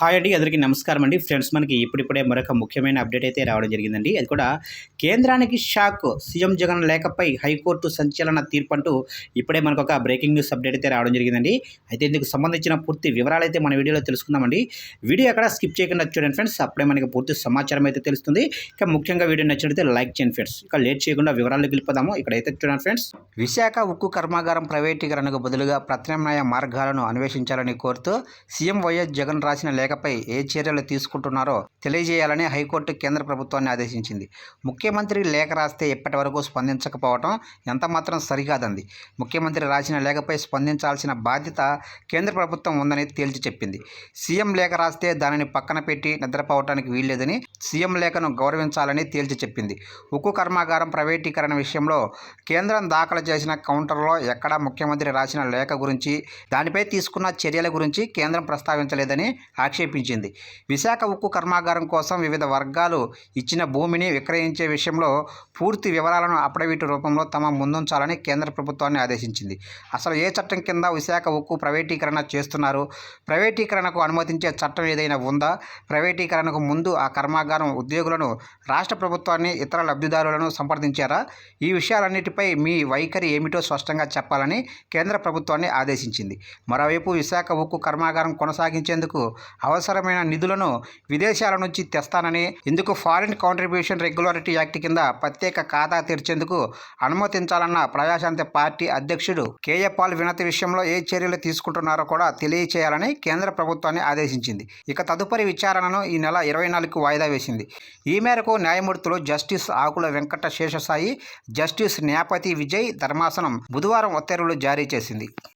Hi అండి అందరికీ నమస్కారం అండి. ఫ్రెండ్స్ మనకి ఇప్పుడిప్పుడే మరొక ముఖ్యమైన అప్డేట్ అయితే రావడం జరిగిందండి. అది కూడా కేంద్రానికి షాక్ సీఎం జగన్ లేఖపై హైకోర్టు సంచలన తీర్పు అంటూ ఇప్పుడే మనకు ఒక బ్రేకింగ్ న్యూస్ అప్డేట్ అయితే రావడం జరిగిందండి. అయితే ఇందుకు సంబంధించిన పూర్తి వివరాలు అయితే మన వీడియోలో తెలుసుకుందామండి. వీడియో అక్కడ స్కిప్ చేయకుండా చూడండి ఫ్రెండ్స్. అప్పుడే మనకి పూర్తి సమాచారం అయితే తెలుస్తుంది. ఇక ముఖ్యంగా వీడియో నచ్చినట్లయితే లైక్ చేయండి ఫ్రెండ్స్. ఇక లేట్ చేయకుండా వివరాలు వెళ్ళిపోదాము ఇక్కడైతే చూడండి ఫ్రెండ్స్. విశాఖ ఉక్కు కర్మాగారం ప్రైవేటీకరణకు బదులుగా ప్రత్యామ్నాయ మార్గాలను అన్వేషించాలని కోరుతూ సీఎం వైఎస్ జగన్ రాసిన లేఖ లేఖపై ఏ చర్యలు తీసుకుంటున్నారో తెలియజేయాలని హైకోర్టు కేంద్ర ప్రభుత్వాన్ని ఆదేశించింది. ముఖ్యమంత్రి లేఖ రాస్తే ఇప్పటి వరకు స్పందించకపోవడం ఎంతమాత్రం సరికాదంది. ముఖ్యమంత్రి రాసిన లేఖపై స్పందించాల్సిన బాధ్యత కేంద్ర ప్రభుత్వం ఉందని తేల్చి చెప్పింది. సీఎం లేఖ రాస్తే దానిని పక్కన పెట్టి నిద్రపోవటానికి వీల్లేదని సీఎం లేఖను గౌరవించాలని తేల్చి చెప్పింది. ఉక్కు కర్మాగారం ప్రైవేటీకరణ విషయంలో కేంద్రం దాఖలు చేసిన కౌంటర్లో ఎక్కడా ముఖ్యమంత్రి రాసిన లేఖ గురించి దానిపై తీసుకున్న చర్యల గురించి కేంద్రం ప్రస్తావించలేదని ఆక్షేపించింది. విశాఖ ఉక్కు కర్మాగారం కోసం వివిధ వర్గాలు ఇచ్చిన భూమిని విక్రయించే విషయంలో పూర్తి వివరాలను అఫిడవిట్ రూపంలో తమ ముందుంచాలని కేంద్ర ప్రభుత్వాన్ని ఆదేశించింది. అసలు ఏ చట్టం కింద విశాఖ ఉక్కు ప్రైవేటీకరణ చేస్తున్నారు? ప్రైవేటీకరణకు అనుమతించే చట్టం ఏదైనా ఉందా? ప్రైవేటీకరణకు ముందు ఆ కర్మాగారం ఉద్యోగులను రాష్ట్ర ప్రభుత్వాన్ని ఇతర లబ్ధిదారులను సంప్రదించారా? ఈ విషయాలన్నిటిపై మీ వైఖరి ఏమిటో స్పష్టంగా చెప్పాలని కేంద్ర ప్రభుత్వాన్ని ఆదేశించింది. మరోవైపు విశాఖ ఉక్కు కర్మాగారం కొనసాగించేందుకు అవసరమైన నిధులను విదేశాల నుంచి తెస్తానని ఇందుకు ఫారిన్ కాంట్రిబ్యూషన్ రెగ్యులారిటీ యాక్ట్ కింద ప్రత్యేక ఖాతా తెరిచేందుకు అనుమతించాలన్న ప్రజాశాంతి పార్టీ అధ్యక్షుడు కేఏ పాల్ వినతి విషయంలో ఏ చర్యలు తీసుకుంటున్నారో కూడా తెలియచేయాలని కేంద్ర ప్రభుత్వాన్ని ఆదేశించింది. ఇక తదుపరి విచారణను ఈ నెల ఇరవై నాలుగుకు వాయిదా వేసింది. ఈ మేరకు న్యాయమూర్తులు జస్టిస్ ఆకుల వెంకట శేషసాయి జస్టిస్ న్యాపతి విజయ్ ధర్మాసనం బుధవారం ఉత్తర్వులు జారీ చేసింది.